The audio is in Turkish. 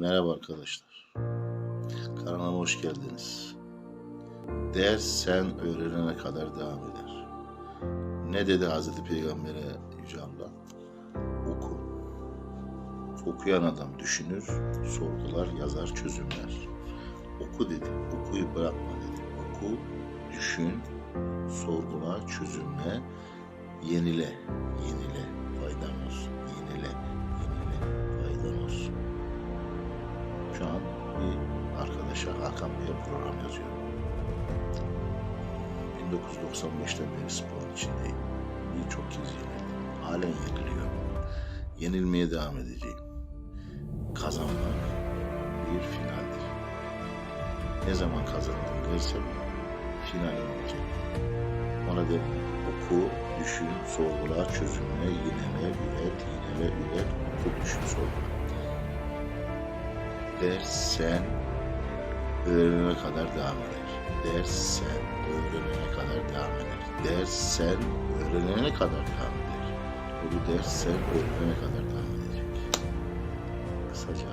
Merhaba arkadaşlar. Kanalıma hoş geldiniz. Ders sen öğrenene kadar devam eder. Ne dedi Hazreti Peygamber'e Yüce Allah? Oku. Okuyan adam düşünür, sorgular, yazar, çözümler. Oku dedi. Okuyu bırakma dedi. Oku, düşün, sorgula, çözümle, yenile. Yenile. Arkadaşa Hakan Bey'e program yazıyorum. 1995'ten beri sporun içindeyim. Birçok kez yenildim. Halen yeniliyorum. Yenilmeye devam edeceğim. Kazanmak bir finaldir. Ne zaman kazandım dersem finalim olacak. Ona da oku, düşün, sorgula, çözümle, yinele, üret, yinele, üret, oku, düşün, sorgula ders sen öğrenene kadar devam eder. Ders sen öğrenene kadar devam eder. Ders sen öğrenene kadar devam eder. Ve bu ders sen öğrenene kadar devam edecek. Kısaca